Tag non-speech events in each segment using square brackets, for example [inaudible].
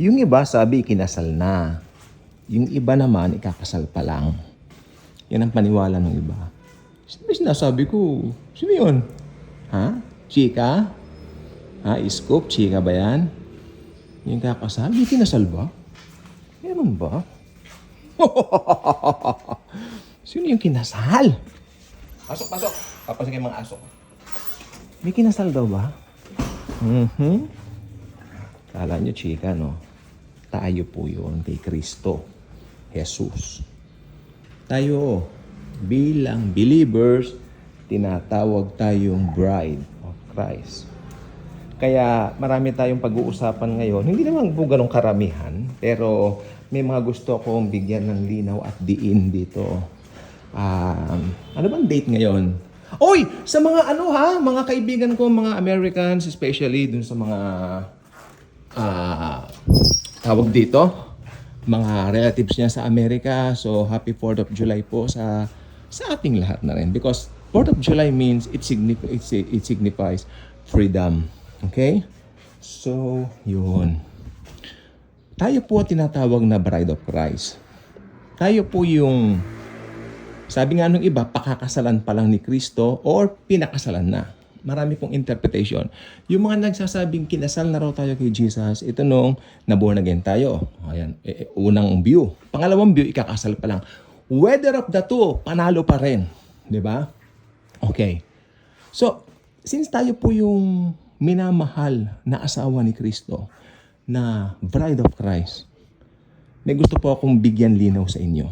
Yung iba sabi kinasal na. Yung iba naman ikakasal pa lang. Yan ang paniwala ng iba. Sino sinasabi ko? Sino yun? Ha? Chika? Ha? Scoop? Chika ba yan? Yung kakasal? May kinasal ba? Meron ba? [laughs] Sino yung kinasal? Pasok, pasok. Papasok yung mga asok. May kinasal daw ba? Mhm. Kala nyo, chika, no? Tayo po yun kay Kristo. Jesus. Tayo, bilang believers, tinatawag tayong bride of Christ. Kaya marami tayong pag-uusapan ngayon. Hindi naman po ganong karamihan, pero may mga gusto akong bigyan ng linaw at diin dito. Um, ano bang date ngayon? Oy! Sa mga ano ha, mga kaibigan ko, mga Americans, especially dun sa mga ah tawag dito, mga relatives niya sa Amerika. So, happy 4th of July po sa sa ating lahat na rin. Because 4th of July means it, signif- it, it signifies freedom. Okay? So, yun. Tayo po tinatawag na bride of Christ. Tayo po yung, sabi nga nung iba, pakakasalan pa lang ni Kristo or pinakasalan na. Marami pong interpretation. Yung mga nagsasabing kinasal na raw tayo kay Jesus, ito nung naborn again tayo. Ayan, eh, unang view. Pangalawang view, ikakasal pa lang. Whether of the two, panalo pa rin. Ba? Okay. So, since tayo po yung minamahal na asawa ni Kristo, na bride of Christ, may gusto po akong bigyan linaw sa inyo.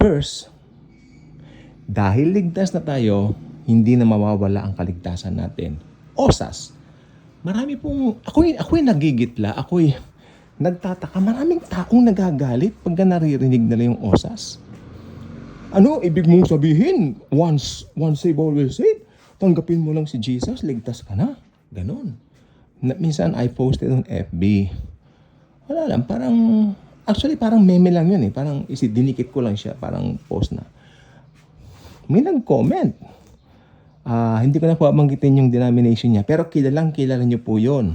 First, dahil ligtas na tayo, hindi na mawawala ang kaligtasan natin. Osas. Marami pong, ako'y, ako'y nagigitla, ako'y nagtataka. Maraming taong nagagalit pagka naririnig nila yung osas. Ano, ibig mong sabihin, once, once saved, always saved, tanggapin mo lang si Jesus, ligtas ka na. Ganon. Na, minsan, I posted on FB. Wala lang, parang, actually parang meme lang yun eh. Parang isidinikit ko lang siya, parang post na. May nag-comment. Ah, hindi ko na po banggitin yung denomination niya, pero kilalang kilala niyo po yon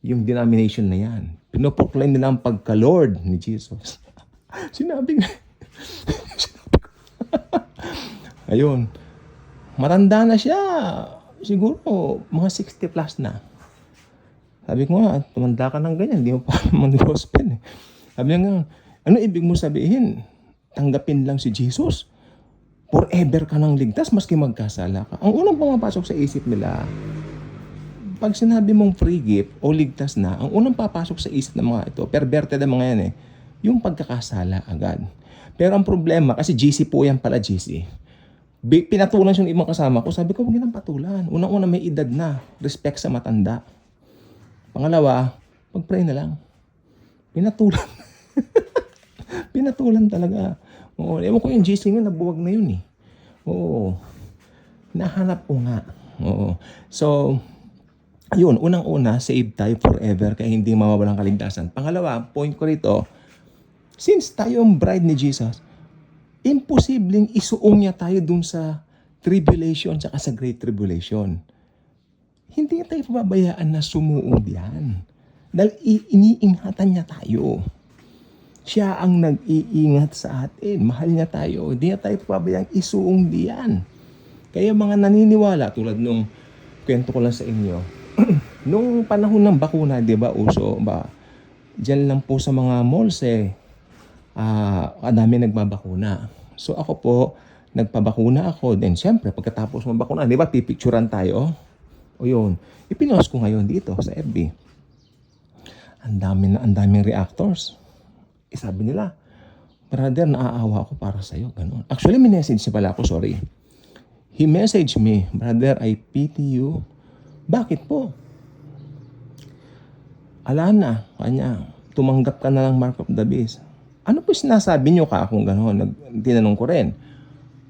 yung denomination na yan. Pinoproclaim nila ang pagka-Lord ni Jesus. [laughs] Sinabi nga. [laughs] Ayun. Maranda na siya. Siguro, mga 60 plus na. Sabi ko nga, tumanda ka ng ganyan, hindi mo pa [laughs] naman gospel eh. Sabi niya nga, ano ibig mo sabihin? Tanggapin lang si Jesus. Forever ka nang ligtas, maski magkasala ka. Ang unang pumapasok sa isip nila, pag sinabi mong free gift o ligtas na, ang unang papasok sa isip ng mga ito, perverted ang mga yan eh, yung pagkakasala agad. Pero ang problema, kasi GC po yan pala GC. Pinatulan siya ng ibang kasama ko, sabi ko, huwag nang patulan. Unang-una may edad na, respect sa matanda. Pangalawa, pag-pray na lang. Pinatulan. [laughs] Pinatulan talaga. Oo, ewan ko yung GC nga, nabuwag na yun eh. Oo. Nahanap ko nga. Oo. So, yun, unang-una, save tayo forever kaya hindi mawawalang kaligtasan. Pangalawa, point ko rito, since tayo ang bride ni Jesus, imposibleng isuong niya tayo dun sa tribulation tsaka sa great tribulation. Hindi tayo pababayaan na sumuong diyan. Dahil iniingatan niya tayo. Siya ang nag-iingat sa atin. Mahal niya tayo. Hindi niya tayo pababayaan isuong diyan. Kaya mga naniniwala, tulad nung kwento ko lang sa inyo, [clears throat] nung panahon ng bakuna, di ba, uso ba, dyan lang po sa mga malls eh, ah, kadami nagbabakuna. So ako po, nagpabakuna ako. Then syempre, pagkatapos ng bakuna, di ba, pipicturan tayo. O yun, ipinost ko ngayon dito sa FB. Ang dami na, ang daming reactors. Eh, sabi nila, brother, naaawa ako para sa'yo. Ganun. Actually, may message siya pala ako, sorry. He messaged me, brother, I pity you. Bakit po? Ala na, kanya, tumanggap ka na ng mark of the beast. Ano po sinasabi niyo ka kung gano'n? Nag, tinanong ko rin.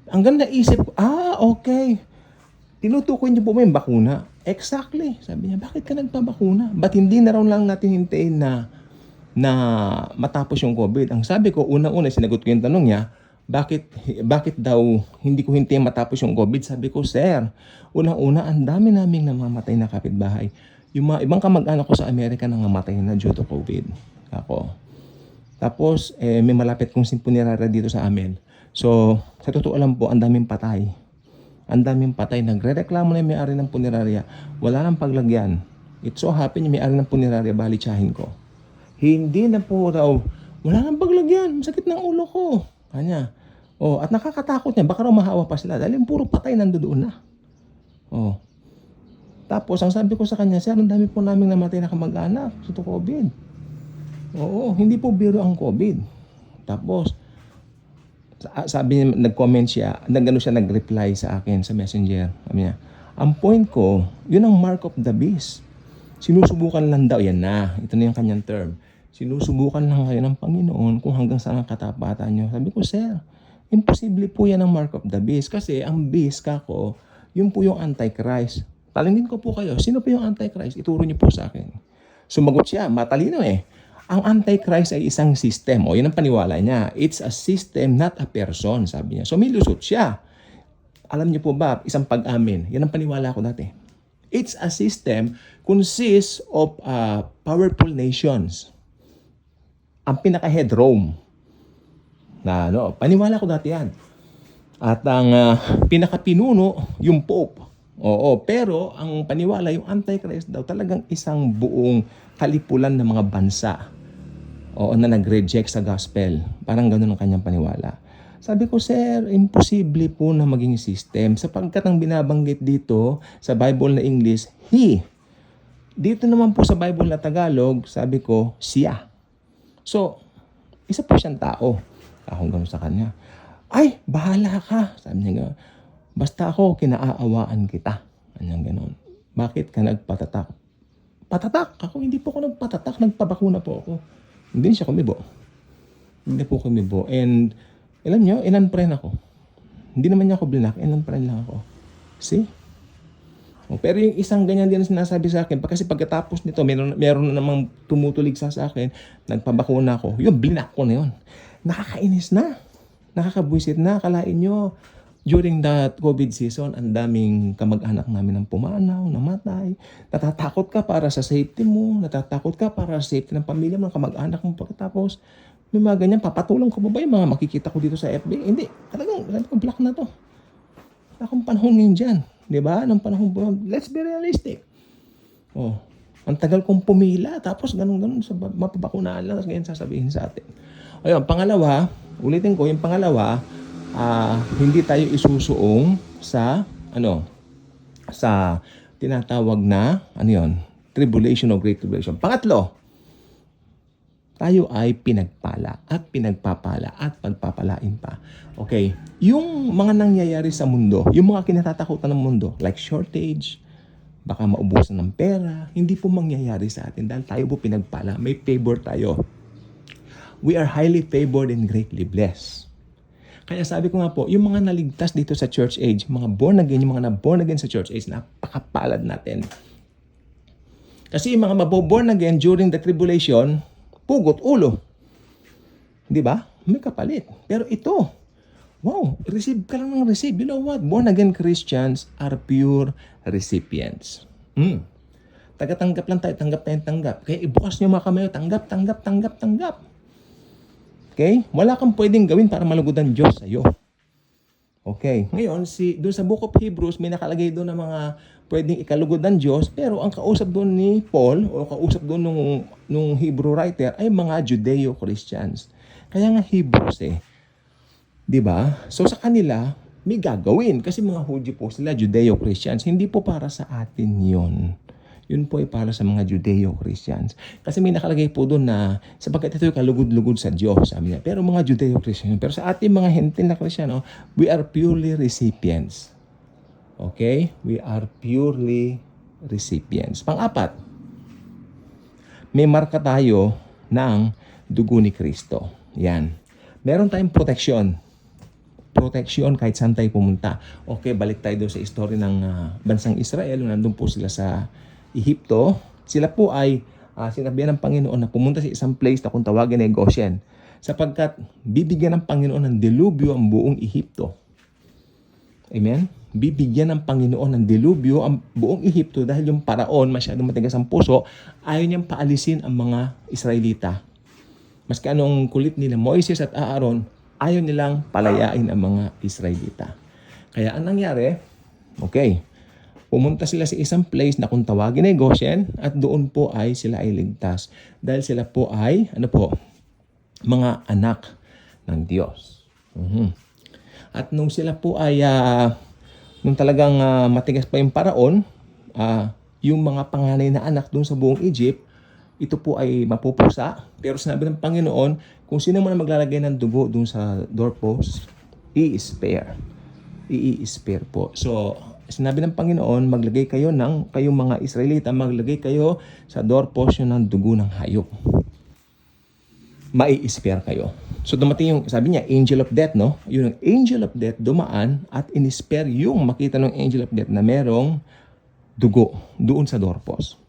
Hanggang naisip ko, ah, okay. Tinutukoy niyo po yung bakuna? Exactly. Sabi niya, bakit ka nagpabakuna? Ba't hindi na raw lang natin hintayin na na matapos yung COVID? Ang sabi ko, unang-una, sinagot ko yung tanong niya, bakit bakit daw hindi ko hintayin matapos yung COVID? Sabi ko, sir, unang-una, ang dami naming namamatay na kapitbahay. yung mga ibang kamag-anak ko sa Amerika nang namatay na due to COVID. Ako. Tapos, eh, may malapit kong simpunerarya dito sa amin. So, sa totoo lang po, ang daming patay. Ang daming patay. Nagre-reklamo na yung may-ari ng punerarya. Wala nang paglagyan. It so happen may-ari ng punerarya, balitsahin ko. Hindi na po raw, wala nang paglagyan. Masakit ng ulo ko. Kanya. Oh, at nakakatakot niya. Baka raw mahawa pa sila. Dahil yung puro patay nandoon na. Oh. Tapos, ang sabi ko sa kanya, Sir, ang dami po namin namatay na kamag-anak sa to COVID. Oo, hindi po biro ang COVID. Tapos, sa- sabi niya, nag-comment siya, nag-ano siya, nag-reply sa akin sa messenger. Sabi niya, ang point ko, yun ang mark of the beast. Sinusubukan lang daw, yan na, ito na yung kanyang term. Sinusubukan lang kayo ng Panginoon kung hanggang saan ang katapatan nyo. Sabi ko, sir, imposible po yan ang mark of the beast. Kasi ang beast, kako, yun po yung Antichrist. Talingin ko po kayo, sino po yung Antichrist? Ituro niyo po sa akin. Sumagot siya, matalino eh. Ang Antichrist ay isang system. O, yun ang paniwala niya. It's a system, not a person, sabi niya. So, may lusot siya. Alam niyo po ba, isang pag-amin, yan ang paniwala ko dati. It's a system consists of uh, powerful nations. Ang pinaka-head Rome. Na, ano, paniwala ko dati yan. At ang uh, pinaka-pinuno, yung Pope. Oo, pero ang paniwala, yung Antichrist daw, talagang isang buong kalipulan ng mga bansa. Oo, na nag-reject sa gospel. Parang ganun ang kanyang paniwala. Sabi ko, sir, imposible po na maging system. Sapagkat ang binabanggit dito sa Bible na English, He. Dito naman po sa Bible na Tagalog, sabi ko, siya. So, isa po siyang tao. Akong gano'n sa kanya. Ay, bahala ka. Sabi niya gano'n. Basta ako, kinaaawaan kita. Kanyang gano'n. Bakit ka nagpatatak? Patatak? Ako, hindi po ako nagpatatak. Nagpabakuna po ako. Hindi siya kumibo. Hindi po kumibo. And, alam nyo, ilan friend ako. Hindi naman niya ako blinak. Ilan friend lang ako. See? Pero yung isang ganyan din ang sinasabi sa akin, kasi pagkatapos nito, meron, meron na namang tumutulig sa, akin, nagpabakuna ako, yung blinak ko na yun. Nakakainis na. Nakakabwisit na. Kalain nyo, during that COVID season, ang daming kamag-anak namin ng pumanaw, namatay. Natatakot ka para sa safety mo, natatakot ka para sa safety ng pamilya mo, ng kamag-anak mo. Pagkatapos, may mga ganyan, papatulong ko ba ba yung mga makikita ko dito sa FB? Hindi, talagang, ko, black na to. Akong panahon ngayon dyan. Di ba? Nang panahon let's be realistic. Oh, ang tagal kong pumila, tapos ganun-ganun, sa mapabakunaan lang, ganyan sasabihin sa atin. Ayun, pangalawa, ulitin ko, yung pangalawa, ah, hindi tayo isusuong sa, ano, sa tinatawag na, ano yon tribulation o great tribulation. Pangatlo, tayo ay pinagpala at pinagpapala at pagpapalain pa. Okay, yung mga nangyayari sa mundo, yung mga kinatatakutan ng mundo, like shortage, baka maubusan ng pera, hindi po mangyayari sa atin dahil tayo po pinagpala. May favor tayo. We are highly favored and greatly blessed. Kaya sabi ko nga po, yung mga naligtas dito sa church age, mga born again, yung mga na-born again sa church age, napakapalad natin. Kasi yung mga maboborn again during the tribulation, pugot ulo. Di ba? May kapalit. Pero ito, wow, receive ka lang ng receive. You know what? Born again Christians are pure recipients. Hmm. Taga-tanggap lang tayo, tanggap tayong tanggap. Kaya ibukas nyo mga kamay, tanggap, tanggap, tanggap, tanggap. Okay? Wala kang pwedeng gawin para malugod ang Diyos sa'yo. Okay. Ngayon, si, doon sa Book of Hebrews, may nakalagay doon ng mga pwedeng ikalugod ng Diyos, pero ang kausap doon ni Paul, o kausap doon nung, nung Hebrew writer, ay mga Judeo-Christians. Kaya nga Hebrews eh. Di ba? So sa kanila, may gagawin. Kasi mga Hudyo po sila, Judeo-Christians. Hindi po para sa atin yon yun po ay para sa mga Judeo-Christians. Kasi may nakalagay po doon na sapagkat ito kalugod-lugod sa Diyos, sabi niya. Pero mga Judeo-Christians, pero sa ating mga hentil na Kristiyano, we are purely recipients. Okay? We are purely recipients. Pang-apat, may marka tayo ng dugo ni Kristo. Yan. Meron tayong proteksyon. Proteksyon kahit saan tayo pumunta. Okay, balik tayo doon sa story ng ah, bansang Israel. Nandun po sila sa Ehipto. Sila po ay uh, sinabihan ng Panginoon na pumunta sa isang place na kung tawagin ay Goshen. Sapagkat bibigyan ng Panginoon ng delubyo ang buong Ehipto. Amen? Bibigyan ng Panginoon ng dilubyo ang buong Ehipto dahil yung paraon, masyadong matigas ang puso, ayaw niyang paalisin ang mga Israelita. Maski anong kulit nila Moises at Aaron, ayaw nilang palayain ang mga Israelita. Kaya ang nangyari, okay, pumunta sila sa isang place na kung tawagin ay Goshen at doon po ay sila ay ligtas. Dahil sila po ay, ano po, mga anak ng Diyos. Mhm. At nung sila po ay, ah, nung talagang ah, matigas pa yung paraon, ah, yung mga panganay na anak doon sa buong Egypt, ito po ay mapupusa. Pero sinabi ng Panginoon, kung sino man maglalagay ng dugo doon sa doorpost, i-spare. I-spare po. So, sinabi ng Panginoon, maglagay kayo ng, kayong mga Israelita, maglagay kayo sa doorpost ng dugo ng hayop mai-spare kayo. So dumating yung, sabi niya, angel of death, no? Yung angel of death dumaan at in-spare yung makita ng angel of death na merong dugo doon sa doorpost.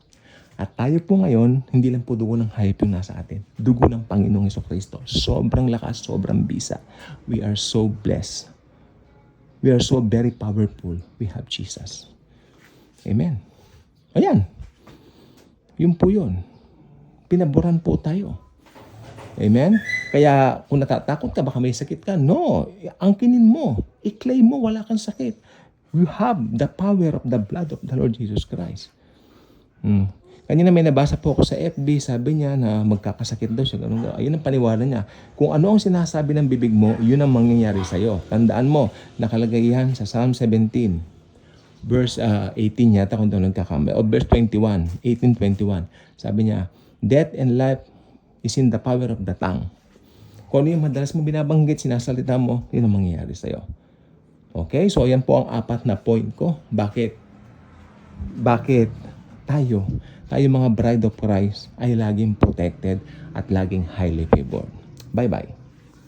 At tayo po ngayon, hindi lang po dugo ng hayop yung nasa atin. Dugo ng Panginoong Heso Kristo. Sobrang lakas, sobrang bisa. We are so blessed. We are so very powerful. We have Jesus. Amen. Ayan. Yun po yun. Pinaboran po tayo. Amen? Kaya kung natatakot ka, baka may sakit ka. No, angkinin mo. I-claim mo, wala kang sakit. You have the power of the blood of the Lord Jesus Christ. Hmm. Kanina may nabasa po ako sa FB, sabi niya na magkakasakit daw siya. Ganun, ayun ang paniwala niya. Kung ano ang sinasabi ng bibig mo, yun ang mangyayari sa'yo. Tandaan mo, nakalagay yan sa Psalm 17, verse ah, 18 yata kung daw nagkakamali. O verse 21, 18-21. Sabi niya, Death and life is in the power of the tongue. Kung ano yung madalas mo binabanggit, sinasalita mo, yun ang mangyayari sa'yo. Okay? So, yan po ang apat na point ko. Bakit? Bakit tayo, tayo mga bride of Christ ay laging protected at laging highly favored. Bye-bye.